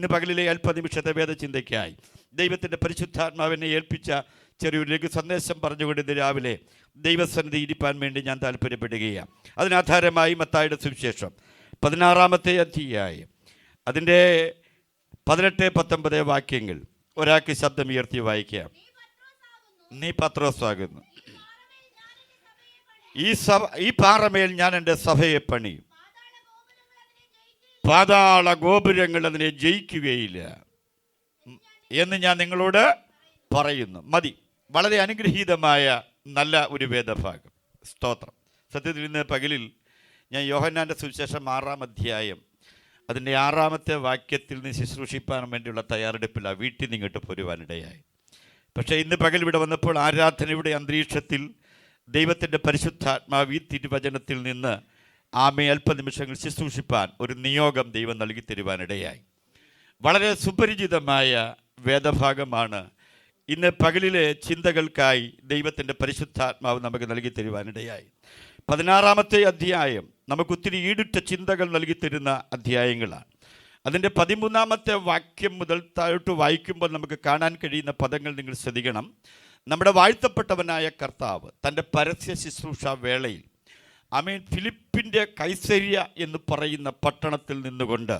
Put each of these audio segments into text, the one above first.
ഇന്ന് പകലിലെ അല്പനിമിഷത്തെ വേദചിന്തയ്ക്കായി ദൈവത്തിന്റെ പരിശുദ്ധാത്മാവിനെ ഏൽപ്പിച്ച ചെറിയൊരു ലഘു സന്ദേശം പറഞ്ഞുകൊണ്ട് ഇന്ന് രാവിലെ. ദൈവസന്നിധി ഇരിപ്പാൻ വേണ്ടി ഞാൻ താല്പര്യപ്പെടുകയാണ്. അതിനാധാരമായി മത്തായുടെ സുവിശേഷം പതിനാറാമത്തെ അധ്യായം. അതിന്റെ പതിനെട്ട് പത്തൊമ്പത് വാക്യങ്ങൾ ഒരാൾക്ക് ശബ്ദം ഉയർത്തി വായിക്കാം നീ പത്രോസാകുന്നു. ഈ സഭ ഈ പാറമേൽ ഞാൻ എന്റെ സഭയെ പണിയും. പാതാള ഗോപുരങ്ങൾ അതിനെ ജയിക്കുകയില്ല. എന്ന് ഞാൻ നിങ്ങളോട് പറയുന്നു. മതി. വളരെ അനുഗ്രഹീതമായ നല്ല ഒരു വേദഭാഗം. സ്തോത്രം. സത്യത്തിൽ ഇന്ന് പകലിൽ ഞാൻ യോഹന്നാന്റെ സുവിശേഷം ആറാം അധ്യായം അതിന്റെ ആറാമത്തെ വാക്യത്തിൽ നിന്ന് ശുശ്രൂഷിപ്പാൻ വേണ്ടിയുള്ള തയ്യാറെടുപ്പില്ല വീട്ടിൽ നിന്ന് ഇങ്ങോട്ട് പോരുവാനിടയായി. പക്ഷേ ഇന്ന് പകൽ ഇവിടെ വന്നപ്പോൾ ആരാധനയുടെ അന്തരീക്ഷത്തിൽ ദൈവത്തിന്റെ പരിശുദ്ധാത്മാവ് തിരുവചനത്തിൽ നിന്ന് ആമെ അല്പനിമിഷങ്ങൾ ശുശ്രൂഷിപ്പാൻ ഒരു നിയോഗം ദൈവം നൽകി തരുവാനിടയായി വളരെ സുപരിചിതമായ വേദഭാഗമാണ് ഇന്ന് പകലിലെ ചിന്തകൾക്കായി ദൈവത്തിന്റെ പരിശുദ്ധാത്മാവ് നമുക്ക് നൽകി തരുവാനിടയായി പതിനാറാമത്തെ അധ്യായം നമുക്കൊത്തിരി ഈടുറ്റ ചിന്തകൾ നൽകി തരുന്ന അധ്യായങ്ങളാണ്. അതിന്റെ പതിമൂന്നാമത്തെ വാക്യം മുതൽ താഴോട്ട് വായിക്കുമ്പോൾ നമുക്ക് കാണാൻ കഴിയുന്ന പദങ്ങൾ നിങ്ങൾ ശ്രദ്ധിക്കണം. നമ്മുടെ വാഴ്ത്തപ്പെട്ടവനായ കർത്താവ് തന്റെ പരസ്യ ശുശ്രൂഷ വേളയിൽ ആമീൻ ഫിലിപ്പിന്റെ കൈസരിയ എന്ന് പറയുന്ന പട്ടണത്തിൽ നിന്നുകൊണ്ട്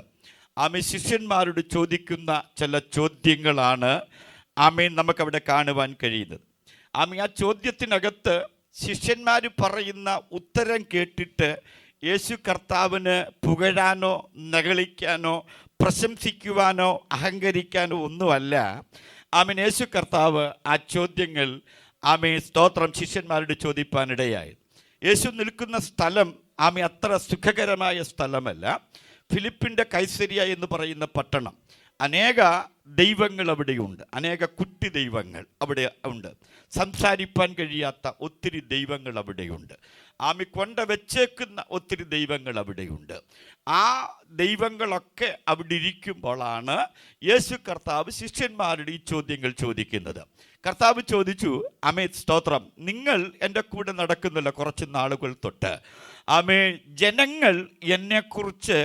ആമീൻ ശിഷ്യന്മാരോട് ചോദിക്കുന്ന ചില ചോദ്യങ്ങളാണ് ആമീൻ നമുക്കവിടെ കാണുവാൻ കഴിയുന്നത്. ആമീൻ ആ ചോദ്യത്തിനകത്ത് ശിഷ്യന്മാർ പറയുന്ന ഉത്തരം കേട്ടിട്ട് യേശു കർത്താവിന് പുകഴാനോ നകളിക്കാനോ പ്രശംസിക്കുവാനോ അഹങ്കരിക്കാനോ ഒന്നുമല്ല. ആമീൻ യേശു കർത്താവ് ആ ചോദ്യങ്ങൾ ആമീൻ സ്തോത്രം ശിഷ്യന്മാരോട് ചോദിപ്പാനിടയായി യേശു നിൽക്കുന്ന സ്ഥലം ആമി അത്ര സുഖകരമായ സ്ഥലമല്ല. ഫിലിപ്പിന്റെ കൈസരിയ എന്ന് പറയുന്ന പട്ടണം. അനേക ദൈവങ്ങൾ അവിടെയുണ്ട്. അനേക കുട്ടി ദൈവങ്ങൾ അവിടെ ഉണ്ട്. സംസാരിപ്പാൻ കഴിയാത്ത ഒത്തിരി ദൈവങ്ങൾ അവിടെയുണ്ട്. ആമി കൊണ്ട വെച്ചേക്കുന്ന ഒത്തിരി ദൈവങ്ങൾ അവിടെയുണ്ട്. ആ ദൈവങ്ങളൊക്കെ അവിടെ ഇരിക്കുമ്പോഴാണ് യേശു കർത്താവ് ശിഷ്യന്മാരുടെ ഈ ചോദ്യങ്ങൾ ചോദിക്കുന്നത്. കർത്താവ് ചോദിച്ചു അമേത് സ്തോത്രം. നിങ്ങൾ എന്റെ കൂടെ നടക്കുന്നില്ല കുറച്ച് നാളുകൾ തൊട്ട്. ആമേ ജനങ്ങൾ എന്നെക്കുറിച്ച്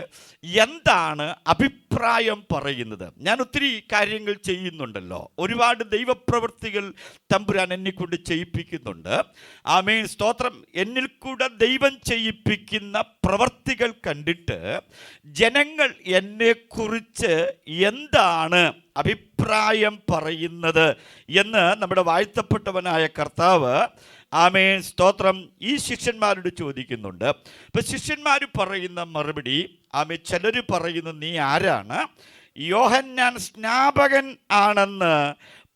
എന്താണ് അഭിപ്രായം പറയുന്നത്? ഞാൻ ഒത്തിരി കാര്യങ്ങൾ ചെയ്യുന്നുണ്ടല്ലോ. ഒരുപാട് ദൈവപ്രവൃത്തികൾ തമ്പുരാൻ എന്നെ കൊണ്ട് ചെയ്യിപ്പിക്കുന്നുണ്ട്. ആമേ സ്തോത്രം. എന്നിൽ കൂടെ ദൈവം ചെയ്യിപ്പിക്കുന്ന പ്രവൃത്തികൾ കണ്ടിട്ട് ജനങ്ങൾ എന്നെക്കുറിച്ച് എന്താണ് അഭിപ്രായം പറയുന്നത് എന്ന് നമ്മുടെ വാഴ്ത്തപ്പെട്ടവനായ കർത്താവ് ആമേൻ. സ്തോത്രം. ഈ ശിഷ്യന്മാരോട് ചോദിക്കുന്നുണ്ട് ഇപ്പം ശിഷ്യന്മാർ പറയുന്ന മറുപടി ആമേ ചിലർ പറയുന്ന നീ ആരാണ്? യോഹന്നാൻ സ്നാപകൻ ആണെന്ന്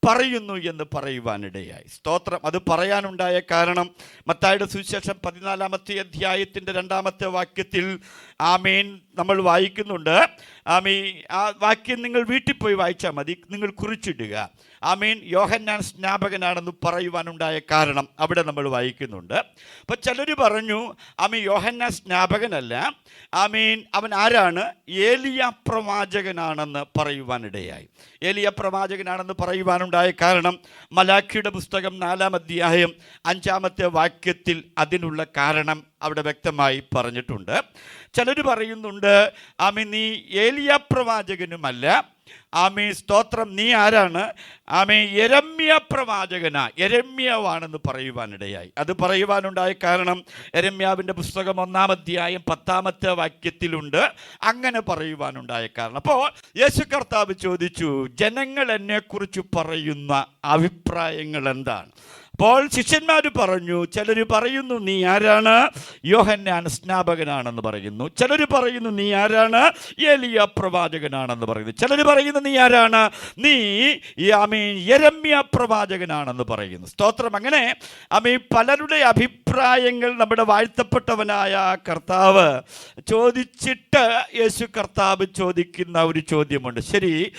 പറയുന്നു എന്ന് പറയുവാനിടയായി. സ്തോത്രം. അത് പറയാനുണ്ടായ കാരണം മത്തായുടെ സുവിശേഷം പതിനാലാമത്തെ അധ്യായത്തിന്റെ രണ്ടാമത്തെ വാക്യത്തിൽ ആമീൻ നമ്മൾ വായിക്കുന്നുണ്ട്. ആമീ ആ വാക്യം നിങ്ങൾ വീട്ടിൽ പോയി വായിച്ചാൽ മതി. നിങ്ങൾ കുറിച്ചിടുക. ആമീൻ യോഹന്നാൻ സ്നാപകനാണെന്ന് പറയുവാനുണ്ടായ കാരണം അവിടെ നമ്മൾ വായിക്കുന്നുണ്ട്. അപ്പോൾ ചിലർ പറഞ്ഞു ആമീൻ യോഹന്നാൻ സ്നാപകനല്ല. ആമീൻ അവൻ ആരാണ്? ഏലിയ പ്രവാചകനാണെന്ന് പറയുവാനിടയായി. ഏലിയ പ്രവാചകനാണെന്ന് പറയുവാനുണ്ടായ കാരണം മലാഖിയുടെ പുസ്തകം നാലാം അധ്യായം അഞ്ചാമത്തെ വാക്യത്തിൽ അതിനുള്ള കാരണം അവിടെ വ്യക്തമായി പറഞ്ഞിട്ടുണ്ട്. ചിലർ പറയുന്നുണ്ട് ആമി നീ ഏലിയ പ്രവാചകനുമല്ല. ആമി സ്തോത്രം നീ ആരാണ്? ആമി എരമ്യ പ്രവാചകനാ. എരമ്യവാണെന്ന് പറയുവാനിടയായി. അത് പറയുവാനുണ്ടായ കാരണം എരമ്യാവിന്റെ പുസ്തകം ഒന്നാം അധ്യായം പത്താമത്തെ വാക്യത്തിലുണ്ട്. അങ്ങനെ പറയുവാനുണ്ടായ കാരണം. അപ്പോൾ യേശു കർത്താവ് ചോദിച്ചു ജനങ്ങൾ എന്നെക്കുറിച്ച് പറയുന്ന അഭിപ്രായങ്ങൾ എന്താണ്? അപ്പോൾ ശിഷ്യന്മാർ പറഞ്ഞു ചിലർ പറയുന്നു നീ ആരാണ്? യോഹന്നാൻ സ്നാപകനാണെന്ന് പറയുന്നു. ചിലർ പറയുന്നു നീ ആരാണ്? എലിയ പ്രവാചകനാണെന്ന് പറയുന്നു. ചിലർ പറയുന്നു നീ ആരാണ്? നീ അമീൻ അമീ യരമ്യ പ്രവാചകനാണെന്ന് പറയുന്നു. സ്തോത്രം. അങ്ങനെ അമീ പലരുടെ അഭിപ്രായങ്ങൾ നമ്മുടെ വാഴ്ത്തപ്പെട്ടവനായ കർത്താവ് ചോദിച്ചിട്ട് യേശു കർത്താവ് ചോദിക്കുന്ന ഒരു ചോദ്യമുണ്ട്. ശരി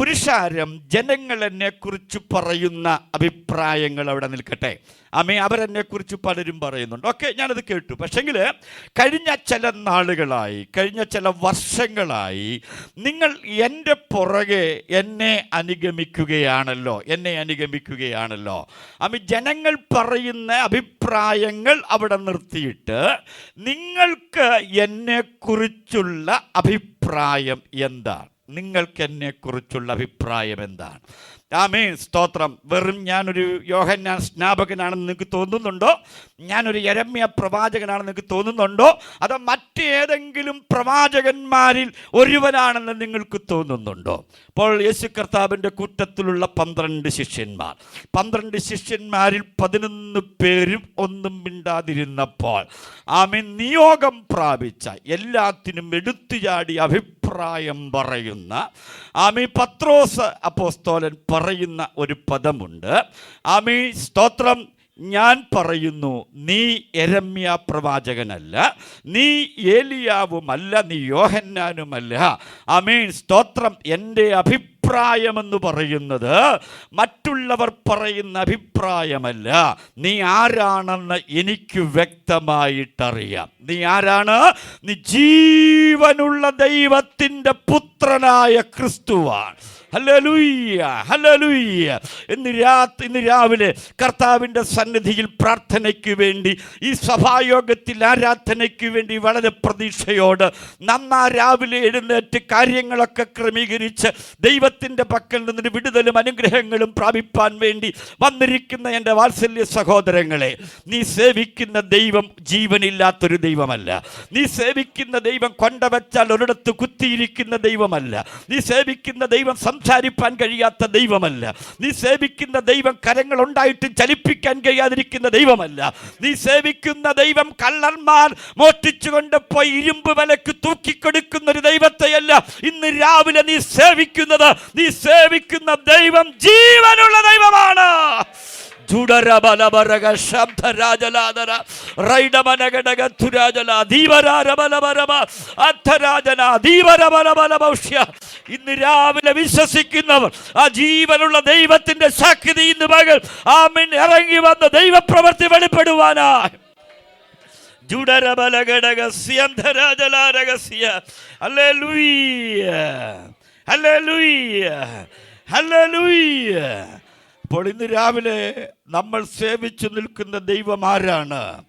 പുരുഷാരം ജനങ്ങൾ എന്നെക്കുറിച്ച് പറയുന്ന അഭിപ്രായങ്ങൾ അവിടെ നിൽക്കട്ടെ. അമ്മേ അവരെന്നെക്കുറിച്ച് പലരും പറയുന്നുണ്ട്. ഓക്കെ ഞാനത് കേട്ടു. പക്ഷെങ്കിൽ കഴിഞ്ഞ ചില നാളുകളായി കഴിഞ്ഞ ചില വർഷങ്ങളായി നിങ്ങൾ എന്റെ പുറകെ എന്നെ അനുഗമിക്കുകയാണല്ലോ എന്നെ അനുഗമിക്കുകയാണല്ലോ. അമ്മ ജനങ്ങൾ പറയുന്ന അഭിപ്രായങ്ങൾ അവിടെ നിർത്തിയിട്ട് നിങ്ങൾക്ക് എന്നെക്കുറിച്ചുള്ള അഭിപ്രായം എന്താണ്? നിങ്ങൾക്ക് എന്നെക്കുറിച്ചുള്ള അഭിപ്രായം എന്താണ് ആമേ സ്തോത്രം. വെറും ഞാനൊരു യോഹന്നാൻ സ്നാപകനാണെന്ന് നിങ്ങൾക്ക് തോന്നുന്നുണ്ടോ? ഞാനൊരു യരമ്യ പ്രവാചകനാണെന്ന് നിങ്ങൾക്ക് തോന്നുന്നുണ്ടോ? അതോ മറ്റേതെങ്കിലും പ്രവാചകന്മാരിൽ ഒരുവനാണെന്ന് നിങ്ങൾക്ക് തോന്നുന്നുണ്ടോ? അപ്പോൾ യേശു കർത്താവിന്റെ കൂട്ടത്തിലുള്ള പന്ത്രണ്ട് ശിഷ്യന്മാർ. പന്ത്രണ്ട് ശിഷ്യന്മാരിൽ പതിനൊന്ന് പേരും ഒന്നും മിണ്ടാതിരുന്നപ്പോൾ ആമേ നിയോഗം പ്രാപിച്ച എല്ലാത്തിനും എടുത്തുചാടി അഭിപ്രായം പറയുന്ന ആമി പത്രോസ് അപ്പോസ്തോലൻ പറയുന്ന ഒരു പദമുണ്ട്. ആമി സ്തോത്രം ഞാൻ പറയുന്നു നീ എരമ്യ പ്രവാചകനല്ല നീ ഏലിയാവുമല്ല നീ യോഹന്നാനുമല്ല. അമീൻ സ്തോത്രം എന്റെ അഭിപ്രായമെന്ന് പറയുന്നത് മറ്റുള്ളവർ പറയുന്ന അഭിപ്രായമല്ല. നീ ആരാണെന്ന് എനിക്ക് വ്യക്തമായിട്ടറിയാം. നീ ആരാണ്? നീ ജീവനുള്ള ദൈവത്തിന്റെ പുത്രനായ ക്രിസ്തുവാണ്. ഹല്ലേലൂയ്യ ഹല്ലേലൂയ്യ. ഇന്ന് രാത്രി ഇന്ന് രാവിലെ കർത്താവിന്റെ സന്നിധിയിൽ പ്രാർത്ഥനയ്ക്ക് വേണ്ടി ഈ സഭായോഗത്തിൽ ആരാധനയ്ക്ക് വേണ്ടി വളരെ പ്രതീക്ഷയോട് നന്നാ രാവിലെ എഴുന്നേറ്റ് കാര്യങ്ങളൊക്കെ ക്രമീകരിച്ച് ദൈവത്തിന്റെ പക്കൽ നിന്നൊരു വിടുതലും അനുഗ്രഹങ്ങളും പ്രാപിപ്പാൻ വേണ്ടി വന്നിരിക്കുന്ന എന്റെ വാത്സല്യ സഹോദരങ്ങളെ നീ സേവിക്കുന്ന ദൈവം ജീവനില്ലാത്തൊരു ദൈവമല്ല. നീ സേവിക്കുന്ന ദൈവം കൊണ്ടവച്ചാൽ ഒരിടത്ത് കുത്തിയിരിക്കുന്ന ദൈവമല്ല. നീ സേവിക്കുന്ന ദൈവം സംസാരിപ്പാൻ കഴിയാത്ത ദൈവമല്ല. നീ സേവിക്കുന്ന ദൈവം കരങ്ങൾ ഉണ്ടായിട്ടും ചലിപ്പിക്കാൻ കഴിയാതിരിക്കുന്ന ദൈവമല്ല. നീ സേവിക്കുന്ന ദൈവം കള്ളന്മാർ മോഷ്ടിച്ചുകൊണ്ട് പോയി ഇരുമ്പ് വിലക്ക് തൂക്കിക്കൊടുക്കുന്ന ഒരു ദൈവത്തെയല്ല. ഇന്ന് രാവിലെ നീ സേവിക്കുന്നത് നീ സേവിക്കുന്ന ദൈവം ജീവനുള്ള ദൈവമാണ്. ഇന്ന് രാവിലെ വിശ്വസിക്കുന്നവർ ആ ജീവനുള്ള ദൈവത്തിന്റെ ശക്തി ഇന്ന് പകൽ ആമിൻ ഇറങ്ങി വന്ന ദൈവപ്രവൃത്തി വെളിപ്പെടുവാനാ ജുഡരബലഘടകസ്യന്ധരാജലാരകസ്യ ഹല്ലേലൂയ ഹല്ലേലൂയ ഹല്ലേലൂയ അപ്പോൾ ഇന്ന് രാവിലെ നമ്മൾ സേവിച്ചു നിൽക്കുന്ന ദൈവം ആരാണ്?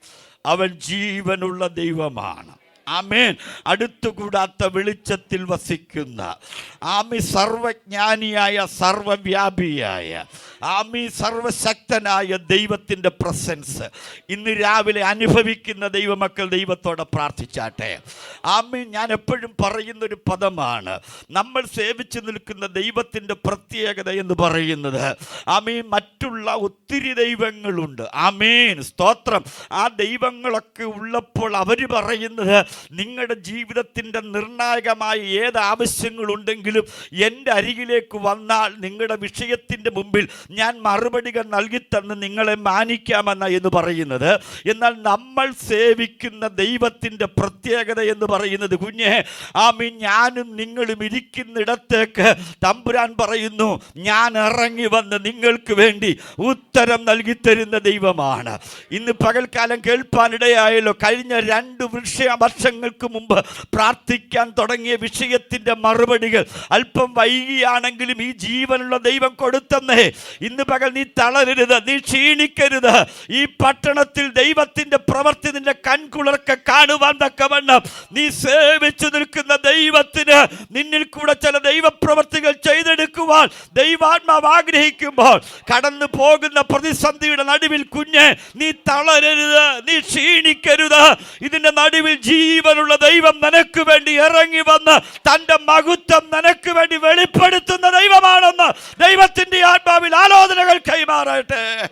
അവൻ ജീവനുള്ള ദൈവമാണ്. ആമേൻ. അടുത്തുകൂടാത്ത വെളിച്ചത്തിൽ വസിക്കുന്ന ആമി സർവജ്ഞാനിയായ സർവവ്യാപിയായ ആമി സർവശക്തനായ ദൈവത്തിന്റെ പ്രസൻസ്. ഇന്ന് രാവിലെ അനുഭവിക്കുന്ന ദൈവമക്കൾ ദൈവത്തോടെ പ്രാർത്ഥിച്ചാട്ടെ. ആമീ ഞാൻ എപ്പോഴും പറയുന്നൊരു പദമാണ്. നമ്മൾ സേവിച്ചു നിൽക്കുന്ന ദൈവത്തിന്റെ പ്രത്യേകത എന്ന് പറയുന്നത് ആമീ മറ്റുള്ള ഒത്തിരി ദൈവങ്ങളുണ്ട്. ആമീൻ സ്തോത്രം. ആ ദൈവങ്ങളൊക്കെ ഉള്ളപ്പോൾ അവർ പറയുന്നത് നിങ്ങളുടെ ജീവിതത്തിന്റെ നിർണായകമായ ഏത് ആവശ്യങ്ങളുണ്ടെങ്കിലും എന്റെ അരികിലേക്ക് വന്നാൽ നിങ്ങളുടെ വിഷയത്തിന്റെ മുമ്പിൽ ഞാൻ മറുപടികൾ നൽകിത്തന്ന് നിങ്ങളെ മാനിക്കാമെന്ന എന്ന് പറയുന്നത്. എന്നാൽ നമ്മൾ സേവിക്കുന്ന ദൈവത്തിന്റെ പ്രത്യേകത എന്ന് പറയുന്നത് കുഞ്ഞെ ആമി ഞാനും നിങ്ങളും ഇരിക്കുന്നിടത്തേക്ക് തമ്പുരാൻ പറയുന്നു ഞാൻ ഇറങ്ങി വന്ന് നിങ്ങൾക്ക് വേണ്ടി ഉത്തരം നൽകിത്തരുന്ന ദൈവമാണ്. ഇന്ന് പകൽക്കാലം കേൾപ്പാനിടയായല്ലോ കഴിഞ്ഞ രണ്ട് വൃക്ഷ വർഷങ്ങൾക്ക് മുമ്പ് പ്രാർത്ഥിക്കാൻ തുടങ്ങിയ വിഷയത്തിന്റെ മറുപടികൾ അല്പം വൈകിയാണെങ്കിലും ഈ ജീവനുള്ള ദൈവം കൊടുത്തന്നേ ഇന്ന് പകൽ നീ തളരരുത് നീ ക്ഷീണിക്കരുത്. ഈ പട്ടണത്തിൽ ദൈവത്തിന്റെ പ്രവൃത്തി നിന്റെ കൺകുളർക്ക് കാണുവാൻ തക്കവണ്ണം. നീ സേവിച്ചു നിൽക്കുന്ന ദൈവത്തിന് നിന്നിൽ കൂടെ ചില ദൈവപ്രവർത്തികൾ ചെയ്തെടുക്കുവാൻ ദൈവാത്മാവ് ആഗ്രഹിക്കുമ്പോൾ കടന്നു പോകുന്ന പ്രതിസന്ധിയുടെ നടുവിൽ കുഞ്ഞ് നീ തളരരുത് നീ ക്ഷീണിക്കരുത്. ഇതിന്റെ നടുവിൽ ജീവനുള്ള ദൈവം നിനക്ക് വേണ്ടി ഇറങ്ങി വന്ന് തന്റെ മഹത്വം നിനക്ക് വേണ്ടി വെളിപ്പെടുത്തുന്ന ദൈവമാണെന്ന് ദൈവത്തിന്റെ ആത്മാവിൽ ആലോചനകൾ കൈമാറട്ടെ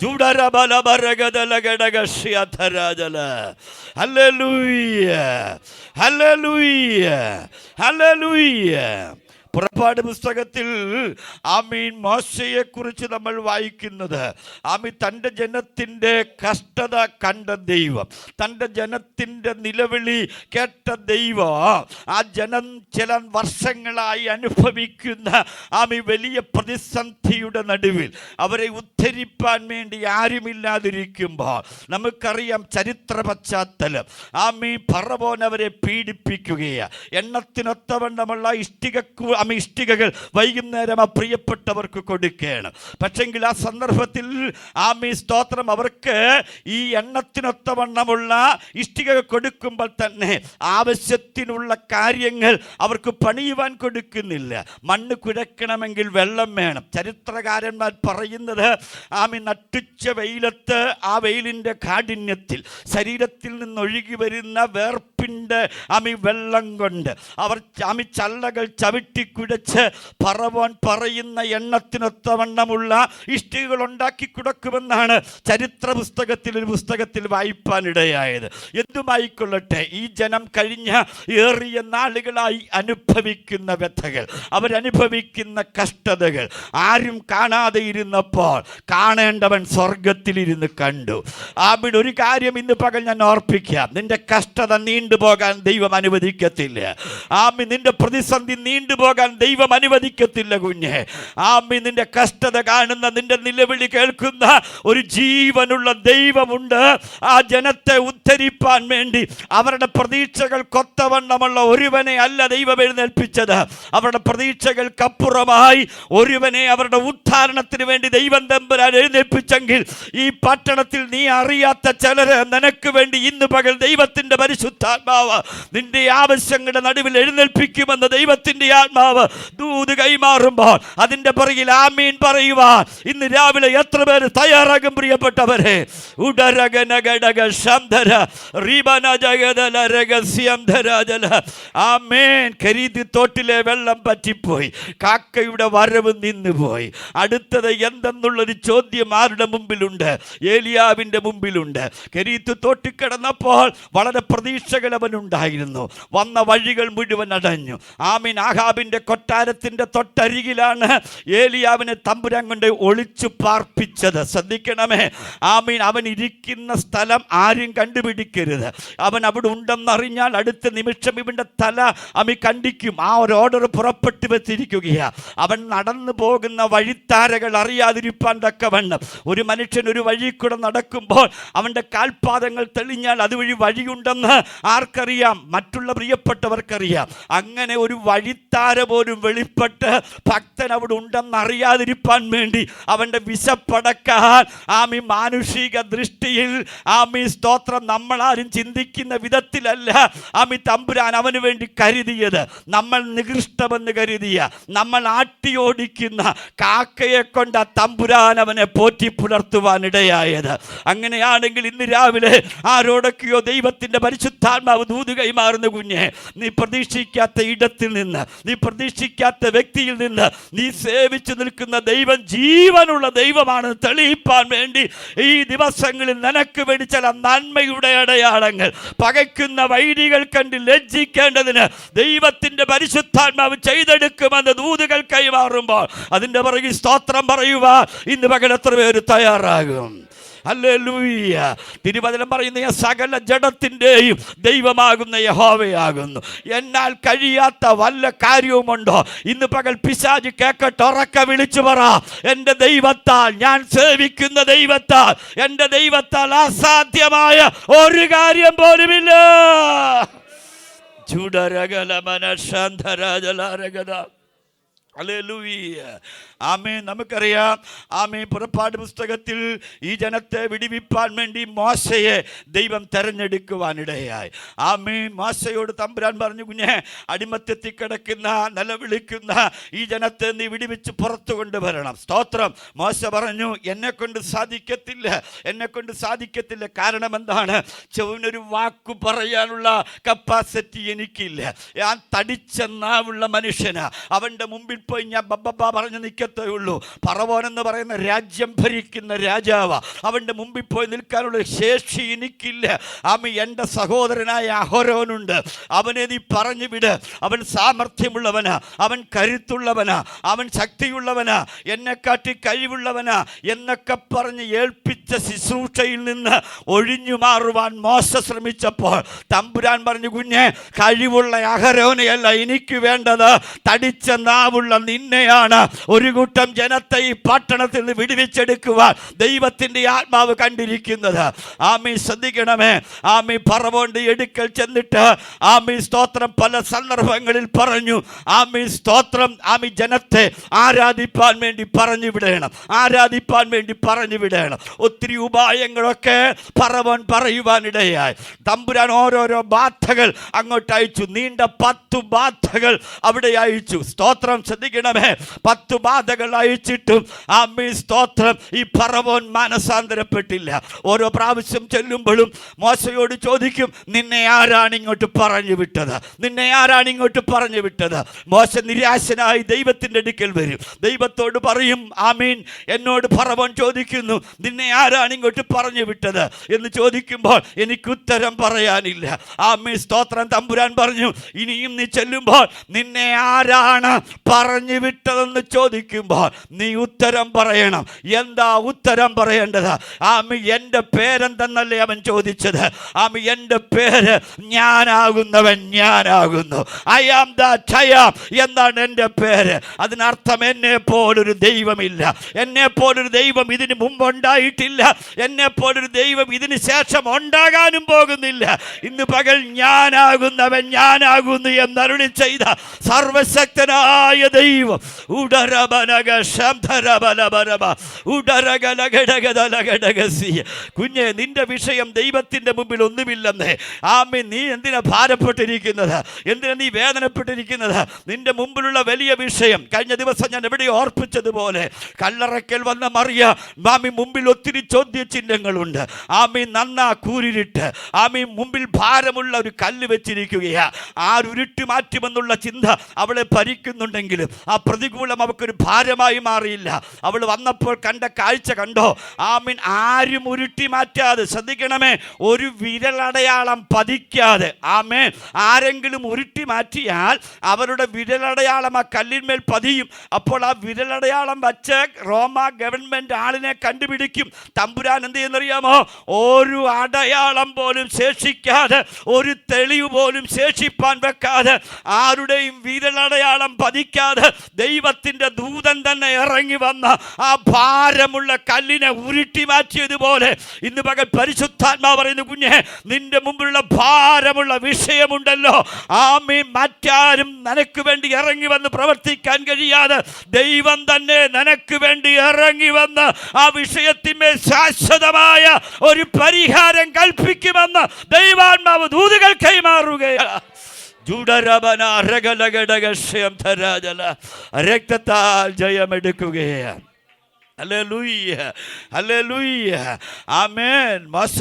ജുഡരബലബരഗദലഗടകശ്യധരാജല. ഹല്ലേലൂയ. ഹല്ലേലൂയ. പുറപ്പാട് പുസ്തകത്തിൽ ആമീൻ മോശയെ കുറിച്ച് നമ്മൾ വായിക്കുന്നത്. ആമി തന്റെ ജനത്തിന്റെ കഷ്ടത കണ്ട ദൈവം. തന്റെ ജനത്തിന്റെ നിലവിളി കേട്ട ദൈവം. ആ ജനം ചില വർഷങ്ങളായി അനുഭവിക്കുന്ന ആമി വലിയ പ്രതിസന്ധിയുടെ നടുവിൽ അവരെ ഉദ്ധരിപ്പാൻ വേണ്ടി ആരുമില്ലാതിരിക്കുമ്പോൾ നമുക്കറിയാം ചരിത്ര പശ്ചാത്തലം. ആമി ഫറവോൻ അവരെ പീഡിപ്പിക്കുകയാണ് എണ്ണത്തിനൊത്തവണ്ണമുള്ള ഇഷ്ടിക ആമി ഇഷ്ടികകൾ വൈകുന്നേരം ആ പ്രിയപ്പെട്ടവർക്ക് കൊടുക്കുകയാണ്. പക്ഷെങ്കിൽ ആ സന്ദർഭത്തിൽ ആമി സ്തോത്രം അവർക്ക് ഈ എണ്ണത്തിനൊത്തവണ്ണമുള്ള ഇഷ്ടിക കൊടുക്കുമ്പോൾ തന്നെ ആവശ്യത്തിനുള്ള കാര്യങ്ങൾ അവർക്ക് പണിയുവാൻ കൊടുക്കുന്നില്ല. മണ്ണ് കുഴക്കണമെങ്കിൽ വെള്ളം വേണം. ചരിത്രകാരന്മാർ പറയുന്നത് ആമി നട്ടുച്ച വെയിലത്ത് ആ വെയിലിന്റെ കാഠിന്യത്തിൽ ശരീരത്തിൽ നിന്നൊഴുകി വരുന്ന വേർപ്പിന്റെ ആമി വെള്ളം കൊണ്ട്. അവർ ആമി ചള്ളകൾ ചവിട്ടിക്കുഴച്ച് പറവാൻ പറയുന്ന എണ്ണത്തിനൊത്തവണ്ണമുള്ള ഇഷ്ടികകൾ ഉണ്ടാക്കി കൊടുക്കുമെന്നാണ് ചരിത്ര പുസ്തകത്തിൽ ഒരു പുസ്തകത്തിൽ വായിപ്പാനിടയായത്. എന്തുമായിക്കൊള്ളട്ടെ ഈ ജനം കഴിഞ്ഞ ഏറിയ നാളുകളായി അനുഭവിക്കുന്ന വ്യഥകൾ അവരനുഭവിക്കുന്ന കഷ്ടതകൾ. ആരും കാണാതെ ഇരുന്നപ്പോൾ കാണേണ്ടവൻ സ്വർഗത്തിലിരുന്ന് കണ്ടു. അവിടെ ഒരു കാര്യം ഇന്ന് പകൽ ഞാൻ ഓർപ്പിക്കാം. നിന്റെ കഷ്ടത നീണ്ടുപോകാൻ ദൈവം അനുവദിക്കത്തില്ല. ആമി നിന്റെ പ്രതിസന്ധി നീണ്ടുപോകാൻ ദൈവം അനുവദിക്കത്തില്ല കുഞ്ഞെ. ആമി നിന്റെ കഷ്ടത കാണുന്ന നിന്റെ നിലവിളി കേൾക്കുന്ന ഒരു ജീവനുള്ള ദൈവമുണ്ട്. ആ ജനത്തെ ഉദ്ധരിപ്പാൻ വേണ്ടി അവരുടെ പ്രതീക്ഷകൾ കൊത്തവണ്ണമുള്ള ഒരുവനെ അല്ല ദൈവം എഴുന്നേൽപ്പിച്ചത്. അവരുടെ പ്രതീക്ഷകൾക്കപ്പുറമായി ഒരുവനെ അവരുടെ ഉദ്ധാരണത്തിന് വേണ്ടി ദൈവം തമ്പുരാൻ എഴുന്നേൽപ്പിച്ചെങ്കിൽ ഈ പട്ടണത്തിൽ നീ അറിയാത്ത ചിലര് നിനക്ക് വേണ്ടി ഇന്ന് പകൽ ദൈവത്തിന്റെ പരിശുദ്ധാത്മാവ് നിന്റെ ആവശ്യങ്ങളുടെ നടുവിൽ എഴുന്നേൽപ്പിക്കുമെന്ന് ദൈവത്തിന്റെ ആത്മാവ് ദൂത് കൈമാറുമ്പോൾ അതിന്റെ പുറകിൽ ആമീൻ പറയുവാൻ ഇന്ന് രാവിലെ എത്ര പേര് തയ്യാറാകും പ്രിയപ്പെട്ടവരെ? ഉടരകനകടക ശംധര റീബന രഹസ്യം ധരാജല ആമേൻ. കരീതി തോട്ടിലെ വെള്ളം പറ്റിപ്പോയി. കാക്കയുടെ വരവ് നിന്നുപോയി. അടുത്തത് എന്തെന്നുള്ളൊരു ചോദ്യം ആരുടെ മുമ്പിലുണ്ട്? ഏലിയാവിന്റെ മുമ്പിലുണ്ട്. കരീത്ത് തോട്ടിക്കിടന്നപ്പോൾ വളരെ പ്രതീക്ഷകൾ അവനുണ്ടായിരുന്നു. വന്ന വഴികൾ മുഴുവൻ അടഞ്ഞു. ആമീൻ. ആഹാബിന്റെ കൊട്ടാരത്തിന്റെ തൊട്ടരികിലാണ് ഏലിയാവിനെ തമ്പുരാൻ കൊണ്ട് ഒളിച്ചു പാർപ്പിച്ചത്. ശ്രദ്ധിക്കണമേ ആമീൻ. അവൻ ഇരിക്കുന്ന സ്ഥലം ആരും കണ്ടുപിടിക്കരുത്. അവൻ അവിടെ ഉണ്ടെന്നറിഞ്ഞാൽ അടുത്ത നിമിഷം ഇവന്റെ തല അമി കണ്ടിക്കും. ആ ഒരു ഓർഡർ പുറപ്പെട്ടു വെച്ചിരിക്കുകയാണ് അവൻ നടന്നു പോകുന്ന വഴിത്താരകൾ അറിയാതിരിപ്പാൻ തക്കവണ്ണം. ഒരു മനുഷ്യൻ ഒരു വഴി കൂടെ നടക്കുമ്പോൾ അവന്റെ കാൽപാദങ്ങൾ തെളിഞ്ഞാൽ അതുവഴി വഴിയുണ്ടെന്ന് ആർക്കറിയാം? മറ്റുള്ള പ്രിയപ്പെട്ടവർക്കറിയാം. അങ്ങനെ ഒരു വഴിത്താര പോലും വെളിപ്പെട്ട് ഭക്തൻ അവിടെ ഉണ്ടെന്ന് അറിയാതിരിപ്പാൻ വേണ്ടി അവന്റെ വിശപ്പടക്കാൻ. ആമി മാനുഷിക ദൃഷ്ടിയിൽ ആമി സ്തോത്രം നമ്മളാരും ചിന്തിക്കുന്ന വിധത്തിലല്ല. ആമി തമ്പുരാൻ അവന് വേണ്ടി കരുതിയത്. നമ്മൾ നികൃഷ്ടമെന്ന് കരുതിയ നമ്മൾ ആട്ടിയോടിക്കുന്ന കാക്കയെ കൊണ്ട് ആ തമ്പുരാൻ അവനെ പോറ്റി പുലർത്തുവാനിടയായത് അങ്ങനെയാണെങ്കിൽ ഇന്ന് രാവിലെ ആരോടൊക്കെയോ ദൈവത്തിന്റെ പരിശുദ്ധാത്മാവ് ദൂത് കൈമാറുന്ന കുഞ്ഞെ നീ പ്രതീക്ഷിക്കാത്ത ഇടത്തിൽ നിന്ന് നീ പ്രതീക്ഷിക്കാത്ത വ്യക്തിയിൽ നിന്ന് നീ സേവിച്ചു നിൽക്കുന്ന ദൈവം ജീവനുള്ള ദൈവമാണ്. തെളിയിപ്പാൻ വേണ്ടി ഈ ദിവസങ്ങളിൽ നിനക്ക് വേണ്ടി ചില നന്മയുടെ അടയാളങ്ങൾ. പകയ്ക്കുന്ന വൈരികൾ കണ്ട് ലജ്ജിക്കേണ്ടതിന് ദൈവത്തിന്റെ പരിശുദ്ധാത്മാവ് ചെയ്തെടുക്കുമെന്ന് ദൂതുകൾ കൈമാറുമ്പോൾ അതിന്റെ പുറകിൽ സ്തോത്രം പറയുക ഇന്ന് പകൽ എത്ര പേര് തയ്യാറാകും? ഹല്ലേലൂയ. തിരുവചനം പറയുന്ന സകല ജഡത്തിന്റെയും ദൈവമാകുന്ന യഹോവയാകുന്നു. എന്നാൽ കഴിയാത്ത വല്ല കാര്യവുമുണ്ടോ? ഇന്ന് പകൽ പിശാജ് കേക്കട്ട് ഉറക്ക വിളിച്ചു പറ. എന്റെ ദൈവത്താൽ ഞാൻ സേവിക്കുന്ന ദൈവത്താൽ എന്റെ ദൈവത്താൽ അസാധ്യമായ ഒരു കാര്യം പോലുമില്ല. ചുടരകല മനശാന്തരാജലാരഗത ഹല്ലേലൂയ. ആമേൻ. നമുക്കറിയാം. ആമേ പുറപ്പാട് പുസ്തകത്തിൽ ഈ ജനത്തെ വിടിവിപ്പാൻ വേണ്ടി മോശയെ ദൈവം തെരഞ്ഞെടുക്കുവാനിടയായി. ആമേ മോശയോട് തമ്പുരാൻ പറഞ്ഞു കുഞ്ഞെ അടിമത്തെത്തി കിടക്കുന്ന നിലവിളിക്കുന്ന ഈ ജനത്തെ നീ വിടിവിച്ച് പുറത്തു കൊണ്ടുവരണം. സ്തോത്രം. മോശ പറഞ്ഞു എന്നെ കൊണ്ട് സാധിക്കത്തില്ല. എന്നെ കൊണ്ട് സാധിക്കത്തില്ല. കാരണം എന്താണ്? ചെവിനൊരു വാക്കു പറയാനുള്ള കപ്പാസിറ്റി എനിക്കില്ല. ഞാൻ തടിച്ച നാവുള്ള മനുഷ്യനാ. അവന്റെ മുമ്പിൽ പോയി ഞാൻ ബബ്ബ പറഞ്ഞു നിൽക്കത്തേ ഉള്ളൂ പറവോൻ എന്ന് പറയുന്ന രാജ്യം ഭരിക്കുന്ന രാജാവ്. അവന്റെ മുമ്പിൽ പോയി നിൽക്കാനുള്ള ശേഷി എനിക്കില്ല. ആമി എന്റെ സഹോദരനായ അഹോരോനുണ്ട്. അവനെ നീ പറഞ്ഞു വിട്. അവൻ സാമർഥ്യമുള്ളവനാ. അവൻ കരുത്തുള്ളവനാ. അവൻ ശക്തിയുള്ളവനാ. എന്നെക്കാട്ടി കഴിവുള്ളവനാ. എന്നൊക്കെ പറഞ്ഞ് ഏൽപ്പിച്ച ദൗത്യ ശുശ്രൂഷയിൽ നിന്ന് ഒഴിഞ്ഞു മാറുവാൻ മോശ ശ്രമിച്ചപ്പോൾ തമ്പുരാൻ പറഞ്ഞു കുഞ്ഞെ കഴിവുള്ള അഹരോനെയല്ല എനിക്ക് വേണ്ടത്. തടിച്ച നാവുള്ള നിന്നെയാണ്. ഒരു കൂട്ടം ജനത്തെ ഈ പട്ടണത്തിൽ നിന്ന് വിടുവിച്ചെടുക്കുവാൻ ദൈവത്തിന്റെ ആത്മാവ് കണ്ടിരിക്കുന്നത്. ആമി ശ്രദ്ധിക്കണമേ. ആമി പറവോണ്ട് എടുക്കൽ ചെന്നിട്ട് ആമി സ്തോത്രം പല സന്ദർഭങ്ങളിൽ പറഞ്ഞു. ആമി സ്തോത്രം ആമി ജനത്തെ ആരാധിപ്പാൻ വേണ്ടി പറഞ്ഞു വിടേണം. ആരാധിപ്പാൻ വേണ്ടി പറഞ്ഞു വിടണം. ഒത്തിരി ഉപായങ്ങളൊക്കെ പറവൻ പറയുവാനിടയായി. തമ്പുരാൻ ഓരോരോ ബാധകൾ അങ്ങോട്ട് അയച്ചു. നീണ്ട പത്തു ബാധകൾ അവിടെ അയച്ചു. സ്തോത്രം ശ്രദ്ധിക്കണമേ. പത്തു ബാധകൾ അയച്ചിട്ടും ആമി സ്തോത്രം ഈ പറവോൻ മാനസാന്തരപ്പെട്ടില്ല. ഓരോ പ്രാവശ്യം ചെല്ലുമ്പോഴും മോശയോട് ചോദിക്കും നിന്നെ ആരാണ് ഇങ്ങോട്ട് പറഞ്ഞു വിട്ടത്? നിന്നെ ആരാണ് ഇങ്ങോട്ട് പറഞ്ഞു വിട്ടത്? മോശ നിരാശനായി ദൈവത്തിന്റെ അടുക്കൽ വരും. ദൈവത്തോട് പറയും ആമീൻ. എന്നോട് പറവൻ ചോദിക്കുന്നു നിന്നെ ആരാണ് ഇങ്ങോട്ട് പറഞ്ഞു വിട്ടത് എന്ന് ചോദിക്കുമ്പോൾ എനിക്ക് ഉത്തരം പറയാനില്ല. ആമേ സ്തോത്രം തമ്പുരാൻ പറഞ്ഞു ഇനിയും നീ ചെല്ലുമ്പോൾ നിന്നെ ആരാണ് പറഞ്ഞു വിട്ടതെന്ന് ചോദിക്കുമ്പോൾ നീ ഉത്തരം പറയണം. എന്താ ഉത്തരം പറയേണ്ടത്? ആമി എന്റെ പേരെന്തെന്നല്ലേ അവൻ ചോദിച്ചത്? ആമി എന്റെ പേര് ഞാനാകുന്നവൻ ഞാനാകുന്നു. ഐ ആം ദ ഛയാം എന്നാണ് എന്റെ പേര്? അതിനർത്ഥം എന്നെ പോലൊരു ദൈവമില്ല. എന്നെ പോലൊരു ദൈവം ഇതിന് മുമ്പ് ഉണ്ടായിട്ടില്ല എന്നെ പോലൊരു ദൈവം ഇതിന് ശേഷം ഉണ്ടാകാനും പോകുന്നില്ല. ഇന്ന് പകൽ ഞാനാകുന്നവൻ ഞാനാകുന്നു എന്നരുളി ചെയ്ത സർവശക്തനായ ദൈവം. ഉടരബനക കുഞ്ഞെ നിന്റെ വിഷയം ദൈവത്തിന്റെ മുമ്പിൽ ഒന്നുമില്ലെന്നേ. ആമി നീ എന്തിനാ ഭാരപ്പെട്ടിരിക്കുന്നത്? എന്തിനാ നീ വേദനപ്പെട്ടിരിക്കുന്നത്? നിന്റെ മുമ്പിലുള്ള വലിയ വിഷയം കഴിഞ്ഞ ദിവസം ഞാൻ എവിടെ ഓർപ്പിച്ചതുപോലെ കല്ലറയ്ക്കൽ വന്ന മറിയ മാമി മുമ്പിൽ ഒത്തിരി ചോദ്യചിഹ്നങ്ങളുണ്ട്. ആമി നന്നാ കൂരിരുട്ട് ആമി മുമ്പിൽ ഭാരമുള്ള ഒരു കല്ല് വെച്ചിരിക്കുകയാ. ആരുരുട്ടി മാറ്റുമെന്നുള്ള ചിന്ത അവളെ ഭരിക്കുന്നുണ്ടെങ്കിലും ആ പ്രതികൂലം അവൾക്കൊരു ഭാരമായി മാറിയില്ല. അവൾ വന്നപ്പോൾ കണ്ട കാഴ്ച കണ്ടോ? ആമീൻ ആരും ഉരുട്ടി മാറ്റാതെ ശ്രദ്ധിക്കണമേ ഒരു വിരലടയാളം പതിക്കാതെ ആമേ ആരെങ്കിലും ഉരുട്ടി മാറ്റിയാൽ അവരുടെ വിരലടയാളം ആ കല്ലിന്മേൽ പതിയും. അപ്പോൾ ആ വിരലടയാളം വച്ച് റോമ ഗവൺമെന്റ് ആളിനെ കണ്ടുപിടിക്കും. തമ്പുരാൻ എന്ത് ചെയ്യുന്നറിയാമോ? ഒരു അടയാളം പോലും ശേഷിക്കാതെ ഒരു തെളിവ് പോലും ശേഷിപ്പാൻ വെക്കാതെ ആരുടെയും വിരലടയാളം പതിക്കാതെ ദൈവത്തിന്റെ ദൂതൻ തന്നെ ഇറങ്ങി വന്ന ആ ഭാരമുള്ള കല്ലിനെ ഉരുട്ടി മാറ്റിയതുപോലെ ഇന്ന് പകൽ പരിശുദ്ധാത്മാ പറയുന്നു കുഞ്ഞെ നിന്റെ മുമ്പിലുള്ള ഭാരമുള്ള വിഷയമുണ്ടല്ലോ. ആമീ മറ്റാരും നിനക്ക് വേണ്ടി ഇറങ്ങി വന്ന് പ്രവർത്തിക്കാൻ കഴിയാതെ ദൈവം തന്നെ നിനക്ക് വേണ്ടി ഇറങ്ങി വന്ന് ആ വിഷയത്തിന്മേൽ ശാശ്വതമായ ഒരു പരിഹാരം കൽപ്പിക്കുമെന്ന് ദൈവാത്മാവ് ദൂതുകൾ കൈമാറുകയാണ്. ജുഡരബന ധരാജല രക്തത്താൽ ജയമെടുക്കുകയാണ്. മോശ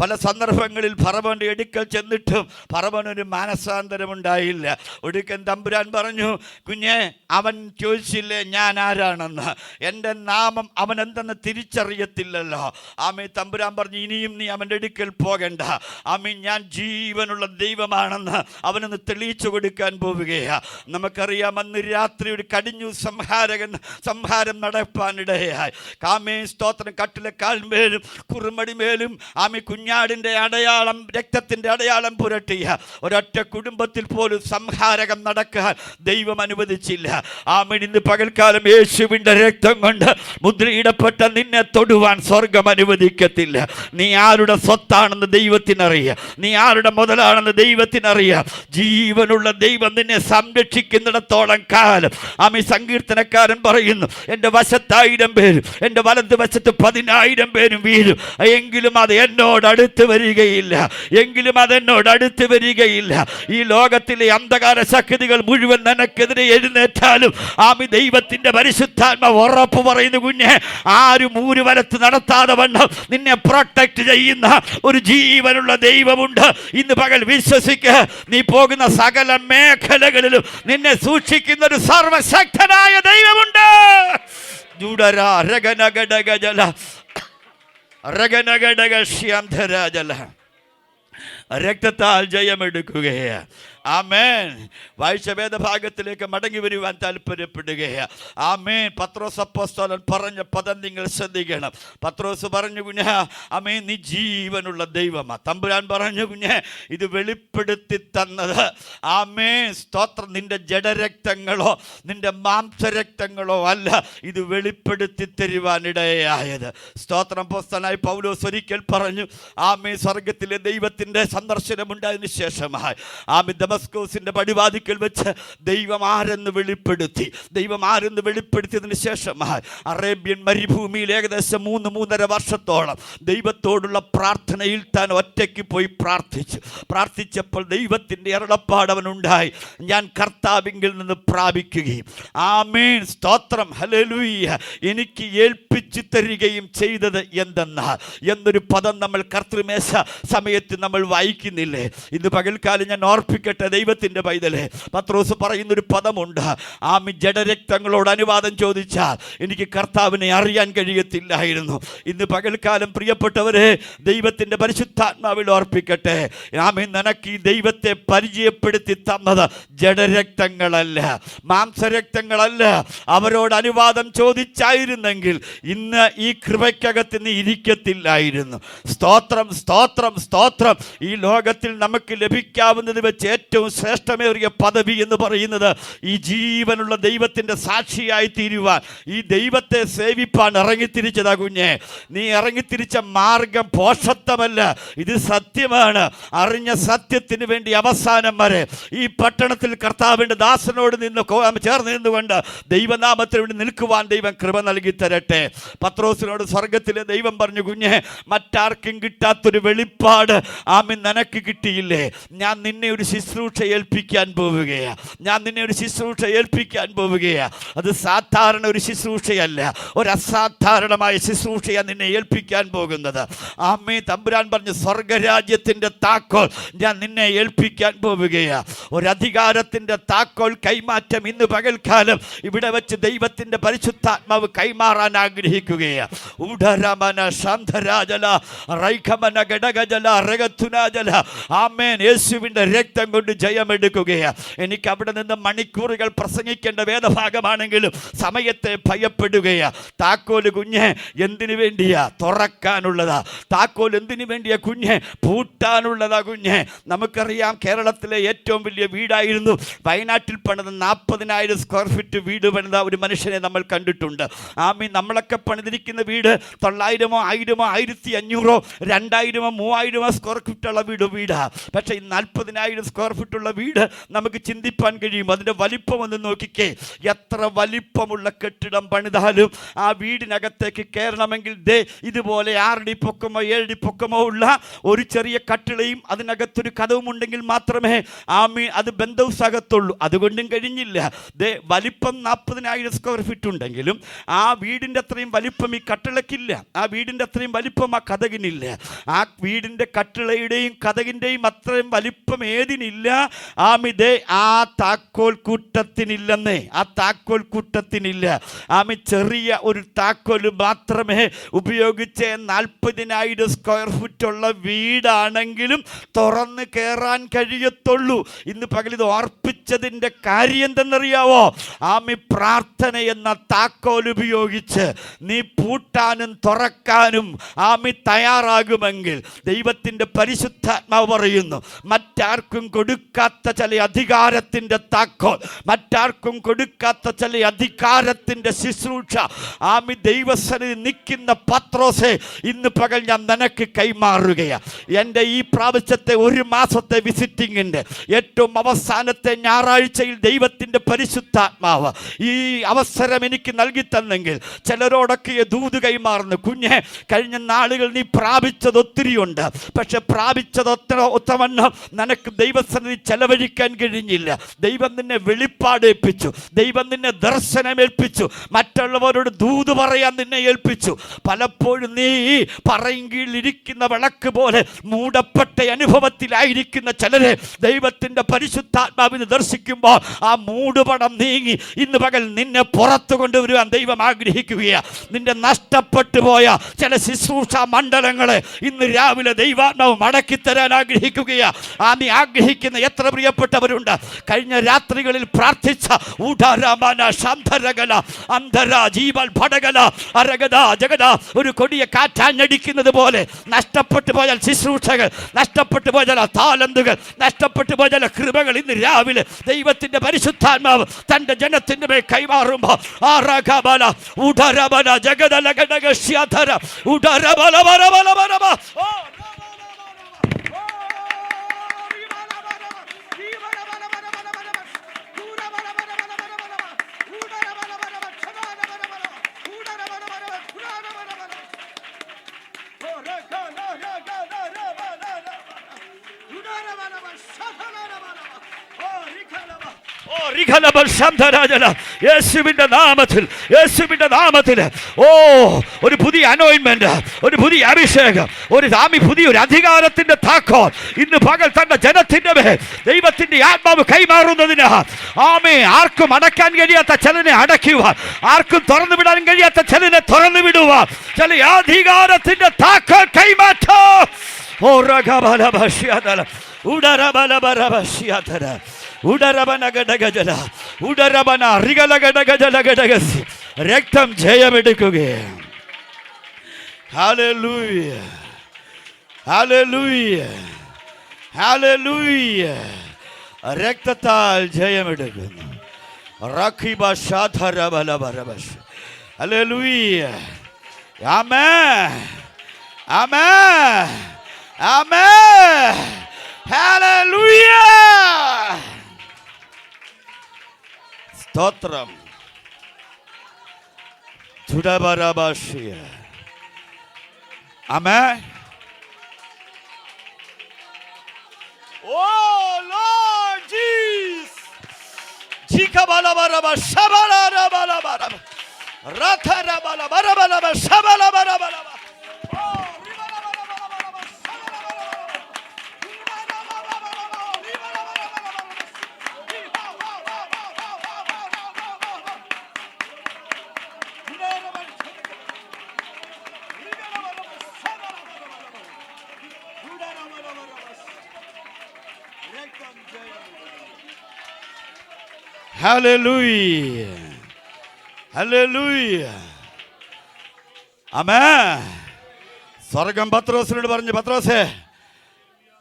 പല സന്ദർഭങ്ങളിൽ പറവന്റെ എടുക്കൽ ചെന്നിട്ടും പറവനൊരു മാനസാന്തരമുണ്ടായില്ല. ഒടുക്കൻ തമ്പുരാൻ പറഞ്ഞു കുഞ്ഞെ അവൻ ചോദിച്ചില്ലേ ഞാൻ ആരാണെന്ന്? എന്റെ നാമം അവൻ എന്തെന്ന് തിരിച്ചറിയത്തില്ലല്ലോ. ആമേ തമ്പുരാൻ പറഞ്ഞു ഇനിയും നീ അവന്റെ അടുക്കൽ പോകണ്ട. ആമീ ഞാൻ ജീവനുള്ള ദൈവമാണെന്ന് അവനൊന്ന് തെളിയിച്ചു കൊടുക്കാൻ പോവുകയാണ് നമുക്കറിയാം അന്ന് രാത്രി ഒരു കടിഞ്ഞു സംഹാരകൻ സംഹാരം നടപ്പാനിടയായി കാമേ സ്തോത്രം കട്ടിലെ കാൽമേലും കുറുമടിമേലും ആമി കുഞ്ഞാടിന്റെ അടയാളം രക്തത്തിന്റെ അടയാളം പുരട്ടിയ ഒരൊറ്റ കുടുംബത്തിൽ പോലും സംഹാരകം നടക്കാൻ ദൈവം അനുവദിച്ചില്ല. ആമീൻ ഇന്ന് പകൽക്കാലം യേശുവിന്റെ രക്തം കൊണ്ട് മുദ്രയിടപ്പെട്ട നിന്നെ തൊടുവാൻ സ്വർഗം അനുവദിക്കത്തില്ല. നീ ആരുടെ സ്വത്താണെന്ന് ദൈവത്തിനറിയാം. നീ ആരുടെ മുതലാണെന്ന് ദൈവത്തിനറിയാം. ജീവനുള്ള ദൈവം നിന്നെ സംരക്ഷിക്കുന്നിടത്തോളം കാലം. ആമി സങ്കീർത്തനക്കാരൻ പറയുന്നു എന്റെ വശത്തായിരം പേരും. എന്റെ വലത് വശത്ത് പതിനായിരം പേരും വീഴും. എങ്കിലും അത് എന്നോട് അടുത്ത് വരികയില്ല. എങ്കിലും അത് എന്നോട് അടുത്ത് വരികയില്ല. ഈ ലോകത്തിലെ അന്ധകാര ശക്തികൾ മുഴുവൻ നിനക്കെതിരെ എഴുന്നേറ്റാലും ആമി ദൈവത്തിന്റെ പരിശുദ്ധാത്മ ഉറപ്പ് പറയുന്നു കുഞ്ഞെ ആരും ഊര് വലത്ത് നടത്താതെ വണ്ണം നിന്നെ പ്രൊട്ടക്റ്റ് ചെയ്യുന്ന ഒരു ജീവനുള്ള ദൈവമുണ്ട്. ഇന്ന് പകൽ വിശ്വസിക്കുക നീ പോകുന്ന സകല മേഖലകളിലും നിന്നെ സൂക്ഷിക്കുന്ന ഒരു സർവശക്തനായ ദൈവമുണ്ട്. ജുഡര രഗനഗടഗജല രഗനഗടക ശ്യാംധരാജല രക്തത്താൽ ജയമെടുക്കുകയാണ്. ആമേൻ. വായിച്ച വേദഭാഗത്തിലേക്ക് മടങ്ങി വരുവാൻ താല്പര്യപ്പെടുകയാണ് ആമേൻ. പത്രോസ് അപ്പോസ്തലൻ പറഞ്ഞ പദം നിങ്ങൾ ശ്രദ്ധിക്കണം. പത്രോസ് പറഞ്ഞു കുഞ്ഞ ആമേൻ നീ ജീവനുള്ള ദൈവമാ. തമ്പുരാൻ പറഞ്ഞു കുഞ്ഞ ഇത് വെളിപ്പെടുത്തി തന്നത്. ആമേ സ്തോത്രം നിന്റെ ജഡരക്തങ്ങളോ നിന്റെ മാംസരക്തങ്ങളോ അല്ല ഇത് വെളിപ്പെടുത്തി തരുവാനിടയായത്. സ്തോത്രം പോസ്തനായി പൗലോസ് ഒരിക്കൽ പറഞ്ഞു ആമേ സ്വർഗത്തിലെ ദൈവത്തിന്റെ സന്ദർശനമുണ്ടായതിനു ശേഷമായി. ആമി ദമസ്കോസിന്റെ പടിവാതിക്കൽ വെച്ച് ദൈവം ആരെന്ന് വെളിപ്പെടുത്തി. ദൈവം ആരെന്ന് വെളിപ്പെടുത്തിയതിന് ശേഷം അറേബ്യൻ മരുഭൂമിയിൽ ഏകദേശം മൂന്ന് മൂന്നര വർഷത്തോളം ദൈവത്തോടുള്ള പ്രാർത്ഥനയിൽ താൻ ഒറ്റയ്ക്ക് പോയി പ്രാർത്ഥിച്ചു. പ്രാർത്ഥിച്ചപ്പോൾ ദൈവത്തിന്റെ ഇരളപ്പാടവനുണ്ടായി ഞാൻ കർത്താവിങ്കിൽ നിന്ന് പ്രാപിക്കുകയും. ആമേൻ. സ്തോത്രം. ഹലലൂയ്യ എനിക്ക് ഏൽപ്പിച്ചു തരികയും ചെയ്തത് എന്തെന്നാ എന്നൊരു പദം നമ്മൾ കർത്തൃമേശ സമയത്ത് നമ്മൾ വായിക്കുന്നില്ലേ? ഇന്ന് പകൽക്കാലം ഞാൻ ഓർപ്പിക്കട്ടെ. ദൈവത്തിന്റെ പൈതലേ പത്രോസ് പറയുന്നൊരു പദമുണ്ട്. ആ ജഡരക്തങ്ങളോട് അനുവാദം ചോദിച്ചാൽ എനിക്ക് കർത്താവിനെ അറിയാൻ കഴിയത്തില്ലായിരുന്നു. ഇന്ന് പകൽക്കാലം പ്രിയപ്പെട്ടവരെ ദൈവത്തിന്റെ പരിശുദ്ധാത്മാവിൽ ഓർപ്പിക്കട്ടെ. ആമി നനക്ക് ഈ ദൈവത്തെ പരിചയപ്പെടുത്തി തന്നത് ജഡരക്തങ്ങളല്ല മാംസരക്തങ്ങളല്ല. അവരോട് അനുവാദം ചോദിച്ചായിരുന്നെങ്കിൽ ഇന്ന് ഈ കൃപയ്ക്കകത്ത് നീ ഇരിക്കത്തില്ലായിരുന്നു. സ്തോത്രം സ്തോത്രം സ്തോത്രം. ഈ ലോകത്തിൽ നമുക്ക് ലഭിക്കാവുന്നത് വെച്ച് ഏറ്റവും ശ്രേഷ്ഠമേറിയ പദവി എന്ന് പറയുന്നത് ഈ ജീവനുള്ള ദൈവത്തിന്റെ സാക്ഷിയായി തീരുവാൻ ഈ ദൈവത്തെ സേവിപ്പാൻ ഇറങ്ങിത്തിരിച്ചതാ കുഞ്ഞെ. നീ ഇറങ്ങിത്തിരിച്ച മാർഗം പോഷത്വമല്ല ഇത് സത്യമാണ്. അറിഞ്ഞ സത്യത്തിന് വേണ്ടി അവസാനം വരെ ഈ പട്ടണത്തിൽ കർത്താവിന്റെ ദാസനോട് നിന്ന് ചേർന്ന് നിന്നുകൊണ്ട് ദൈവനാമത്തിന് വേണ്ടി നിൽക്കുവാൻ ദൈവം കൃപ നൽകി തരട്ടെ. പത്രോസിനോട് സ്വർഗത്തിലെ ദൈവം പറഞ്ഞു കുഞ്ഞെ മറ്റാർക്കും കിട്ടാത്തൊരു വെളിപ്പാട് ആമി നനക്ക് കിട്ടിയില്ലേ? ഞാൻ നിന്നെ ഒരു ശുശ്രൂഷ ഏൽപ്പിക്കാൻ പോവുകയാണ് ഞാൻ നിന്നെ ഒരു ശുശ്രൂഷ ഏൽപ്പിക്കാൻ പോവുകയാണ് അത് സാധാരണ ഒരു ശുശ്രൂഷയല്ല. ഒരു അസാധാരണമായ ശുശ്രൂഷയാണ് നിന്നെ ഏൽപ്പിക്കാൻ പോകുന്നത്. ആമേ തമ്പുരാൻ പറഞ്ഞു സ്വർഗരാജ്യത്തിന്റെ താക്കോൽ ഞാൻ നിന്നെ ഏൽപ്പിക്കാൻ പോവുകയാണ് ഒരധികാരത്തിന്റെ താക്കോൽ കൈമാറ്റം ഇന്ന് പകൽക്കാലം ഇവിടെ വെച്ച് ദൈവത്തിന്റെ പരിശുദ്ധാത്മാവ് കൈമാറാൻ ആഗ്രഹിക്കുകയാണ് ഉടരമന ശാന്തരാജല റൈഖമന ഘടകജല രഗത്തുനാജല ആമേൻ. യേശുവിന്റെ രക്തം കൊണ്ട് ജയമെടുക്കുകയാണ്. എനിക്ക് അവിടെ നിന്ന് മണിക്കൂറുകൾ പ്രസംഗിക്കേണ്ട വേദഭാഗമാണെങ്കിലും സമയത്തെ ഭയപ്പെടുകയാണ്. താക്കോൽ കുഞ്ഞ് എന്തിനു വേണ്ടിയാ? തുറക്കാനുള്ളതാ. താക്കോൽ എന്തിനു വേണ്ടിയാ കുഞ്ഞ്? പൂട്ടാനുള്ളതാ കുഞ്ഞ്. നമുക്കറിയാം കേരളത്തിലെ ഏറ്റവും വലിയ വീടായിരുന്നു. വയനാട്ടിൽ പണിത നാൽപ്പതിനായിരം സ്ക്വയർ ഫീറ്റ് വീട് പണിത ഒരു മനുഷ്യനെ നമ്മൾ കണ്ടിട്ടുണ്ട്. ആമി നമ്മളൊക്കെ പണിതിരിക്കുന്ന വീട് തൊള്ളായിരമോ ആയിരമോ ആയിരത്തി അഞ്ഞൂറോ രണ്ടായിരമോ മൂവായിരമോ സ്ക്വയർ ഫീറ്റുള്ള വീട് വീടാ. പക്ഷേ ഈ നാൽപ്പതിനായിരം സ്ക്വയർ ഫീറ്റുള്ള വീട് നമുക്ക് ചിന്തിപ്പാൻ കഴിയും. അതിന്റെ വലിപ്പം ഒന്ന് നോക്കിക്കേ. എത്ര വലിപ്പമുള്ള കെട്ടിടം പണിതാലും ആ വീടിനകത്തേക്ക് കയറണമെങ്കിൽ ദേ ഇതുപോലെ ആറടി പൊക്കമോ ഏഴടി പൊക്കമോ ഉള്ള ഒരു ചെറിയ കട്ടിളയും അതിനകത്തൊരു കഥവും ഉണ്ടെങ്കിൽ മാത്രമേ ആ മീ അത് ബന്ധൗസ് അകത്തുള്ളൂ അതുകൊണ്ടും കഴിഞ്ഞില്ല. ദേ വലിപ്പം നാൽപ്പതിനായിരം സ്ക്വയർ ഫീറ്റ് ഉണ്ടെങ്കിലും ആ വീടിന്റെ അത്രയും വലിപ്പം ഈ കട്ടിളക്കില്ല. ആ വീടിന്റെ അത്രയും വലിപ്പം ആ കഥകിനില്ല. ആ വീടിന്റെ കട്ടിളയുടെയും കഥകിന്റെയും അത്രയും വലിപ്പം ഏതിനില്ല. ആമിതേ ആ താക്കോൽ കൂട്ടത്തിനില്ലെന്നേ. ആ താക്കോൽ കൂട്ടത്തിനില്ല. ആമി ചെറിയ ഒരു താക്കോൽ മാത്രമേ ഉപയോഗിച്ച്. നാൽപ്പതിനായിരം സ്ക്വയർ ഫുറ്റുള്ള വീടാണെങ്കിലും തുറന്ന് കയറാൻ കഴിയത്തുള്ളൂ. ഇന്ന് പകലിത് ഓർപ്പിച്ചതിന്റെ കാര്യം എന്തെന്നറിയാവോ? ആമി പ്രാർത്ഥന എന്ന താക്കോൽ ഉപയോഗിച്ച് നീ പൂട്ടാനും തുറക്കാനും ആമി തയ്യാറാകുമെങ്കിൽ ദൈവത്തിന്റെ പരിശുദ്ധാത്മാവ് പറയുന്നു മറ്റാർക്കും കൊടുക്കാത്ത ചില അധികാരത്തിന്റെ താക്കോൽ മറ്റാർക്കും കൊടുക്കാത്ത ചില അധികാരത്തിന്റെ ശുശ്രൂഷ. ആമി ദൈവസനി നിൽക്കുന്ന പത്രോസെ ഇന്ന് പകൽ ഞാൻ നിനക്ക് കൈമാറുകയാണ് എന്റെ ഈ പ്രാവശ്യത്തെ ഒരു മാസത്തെ വിസിറ്റിങ്ങിന്റെ ഏറ്റവും അവസാനത്തെ ഞായറാഴ്ചയിൽ ദൈവത്തിന്റെ പരിശുദ്ധാത്മാവ് ഈ അവസരം എനിക്ക് നൽകി തന്നെങ്കിൽ ചിലരോടൊക്കെ ദൂത് കൈമാറുന്നു കുഞ്ഞെ കഴിഞ്ഞ നാളുകൾ നീ പ്രാപിച്ചത് ഒത്തിരിയുണ്ട്. പക്ഷെ പ്രാപിച്ചത് ഒത്ത ഒത്തവണ്ണം നിനക്ക് ദൈവസന്നിധി ചെലവഴിക്കാൻ കഴിഞ്ഞില്ല. ദൈവം നിന്നെ വെളിപ്പാടേൽപ്പിച്ചു. ദൈവം നിന്നെ ദർശനമേൽപ്പിച്ചു. മറ്റുള്ളവരോട് ദൂത് പറയാൻ നിന്നെ ഏൽപ്പിച്ചു. പലപ്പോഴും നീ പറയും കീഴിലിരിക്കുന്ന വിളക്ക് പോലെ മൂടപ്പെട്ട അനുഭവത്തിലായിരിക്കുന്ന ചിലരെ ദൈവത്തിന്റെ പരിശുദ്ധാത്മാവിന് ദർശിക്കുമ്പോൾ ആ മൂടുപടം നീങ്ങി ഇന്ന് പകൽ നിന്നെ പുറത്തു കൊണ്ടുവരുവാൻ ദൈവം ആഗ്രഹിക്കുകയാണ് നിന്റെ നഷ്ടപ്പെട്ടു പോയ ചില ശുശ്രൂഷ മണ്ഡലങ്ങളെ ഇന്ന് രാവിലെ ദൈവാത്മാവ് മടക്കി തരാൻ ആഗ്രഹിക്കുകയാണ് ആ നീ ആഗ്രഹിക്കുന്ന പ്രാർത്ഥിക്കുന്ന എത്ര പ്രിയപ്പെട്ടവരുണ്ട് കഴിഞ്ഞ രാത്രികളിൽ പ്രാർത്ഥിച്ച ഉടരമന ശാന്തരകല അന്ധര ജീവൽ ഭടകല അരഗത ജഗത ഒരു കൊടിയ കാറ്റാഞ്ഞടിക്കുന്നത് പോലെ നഷ്ടപ്പെട്ടു പോയാൽ ശുശ്രൂഷകൾ നഷ്ടപ്പെട്ടു പോയാൽ താലന്തുകൾ നഷ്ടപ്പെട്ടു പോയാൽ കൃപകൾ ഇന്ന് രാവിലെ ദൈവത്തിന്റെ പരിശുദ്ധാത്മാവ് തന്റെ ജനത്തിന്റെ മേൽ കൈമാറുമ്പോ ആറകബല ഉടരബല ജഗതല ഘടകശ്യാധര ഉടരബല ബല. ഓ, യേശുവിന്റെ നാമത്തിൽ യേശുവിന്റെ നാമത്തിൽ. ഓ ഒരു പുതിയ അനോയിൻമെന്റ് ഒരു പുതിയ അഭിഷേകം ഒരു സ്വാമി പുതിയ ഒരു അധികാരത്തിന്റെ താക്കോൽ. ഇന്ന് പകൽ തന്റെ ജനത്തിന്റെ മേൽ ദൈവത്തിന്റെ ആത്മാവ് കൈമാറുന്നതിന് ആമേ ആർക്കും അടക്കാൻ കഴിയാത്ത ചിലനെ അടയ്ക്കുവാൻ ആർക്കും തുറന്നു വിടാൻ കഴിയാത്ത ചിലനെ തുറന്നു വിടുക. ചില അധികാരത്തിന്റെ താക്കോൽ കൈമാറ്റോ. ഓ രഘബലഭഷ്യാതല ഉടരബലബരഭഷ്യാതല ഉടരബന ഘടകജല ഉടരബന റിഗല ഘടകജല ഘടകസി രക്തം ജയമെടുക്കുകയാണ് ഹല്ലേലൂയ ഹല്ലേലൂയ ഹല്ലേലൂയ രക്തത്താൽ ജയമെടുക്കുന്നു റഖിബ ശാധര ബലബരബശ ഹല്ലേലൂയ ആമേൻ Amen. Hallelujah. Stotram. Tudabarabashia. Amen. Oh Lord Jesus. Jikabalabaraba Shabalarabalaba Ratarabalabaraba Shabalabaraba. Hallelujah. Hallelujah. അമേ സ്വർഗം പത്രോസിനോട് പറഞ്ഞു പത്രോസേ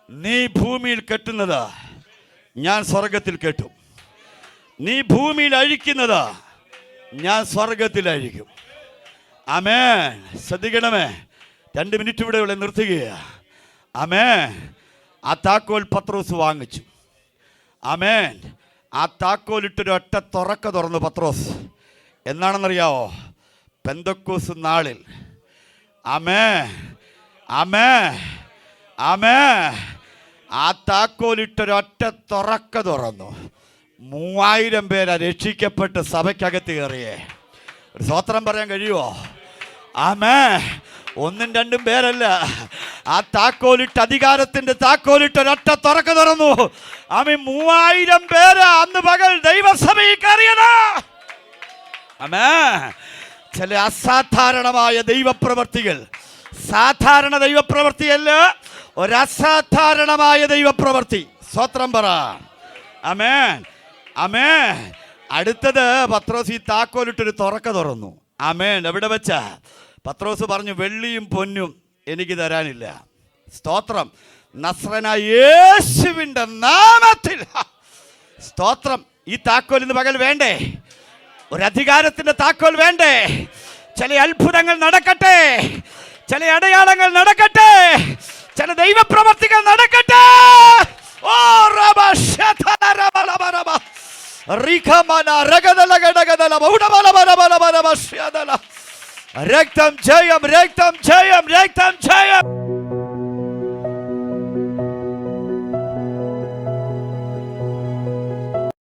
നീ ഭൂമിയിൽ കെട്ടുന്നത്. ഞാൻ സ്വർഗത്തിൽ കെട്ടും. നീ ഭൂമിയിൽ അഴിക്കുന്നത്. ഞാൻ സ്വർഗത്തിൽ അഴിക്കും. അമേ ശ്രദ്ധിക്കണമേ. രണ്ട് മിനിറ്റ് ഇവിടെ ഇവിടെ നിർത്തുകയാ. അമേ ആ താക്കോൽ പത്രോസ് വാങ്ങിച്ചു. അമേൻ ആ താക്കോലിട്ടൊരു ഒറ്റ തുറക്ക തുറന്നു പത്രോസ്. എന്നാണെന്നറിയാവോ പെന്തക്കോസ് നാളിൽ. അമേ അമേ അമേ ആ താക്കോലിട്ടൊരൊറ്റ തുറക്ക തുറന്നു. മൂവായിരം പേരെ രക്ഷിക്കപ്പെട്ട് സഭയ്ക്കകത്ത് കയറിയേ. ഒരു സ്വോത്രം പറയാൻ കഴിയുമോ ആമേ ഒന്നും രണ്ടും പേരല്ല. ആ താക്കോലിട്ട് അധികാരത്തിന്റെ താക്കോലിട്ട് ഒരൊറ്റ തുറക്കു തുറന്നു. ആമി മൂവായിരം പേര് അന്ന് പകൽ ദൈവസഭയിൽ കയറിയത്. ആമേ ചില അസാധാരണമായ ദൈവപ്രവർത്തികൾ. സാധാരണ ദൈവപ്രവർത്തിയല്ല ഒരസാധാരണമായ ദൈവപ്രവർത്തി. സ്വത്രം പറ. അമേൻ അമേ അടുത്തത് പത്രോസി താക്കോലിട്ടൊരു തുറക്ക തുറന്നു. അമേൻ എവിടെ വെച്ച? പത്രോസ് പറഞ്ഞു വെള്ളിയും പൊന്നും എനിക്ക് തരാനില്ല. സ്തോത്രം. നസ്രന യേശുവിന്റെ നാമത്തിൽ. സ്തോത്രം. ഈ താക്കോൽ ഇന്ന് പകൽ വേണ്ടേ? ഒരധികാരത്തിന്റെ താക്കോൽ വേണ്ടേ? ചില അത്ഭുതങ്ങൾ നടക്കട്ടെ. ചില അടയാളങ്ങൾ നടക്കട്ടെ. ചില ദൈവപ്രവർത്തികൾ നടക്കട്ടെ. ഓ റബ റബ ലബ റബ. റിഖമന രഗദല ഗഡഗദല ബൗഡബല ബല ബല ബല ബ ശതല. രക്തം ജയം രക്തം ജയം രക്തം ജയം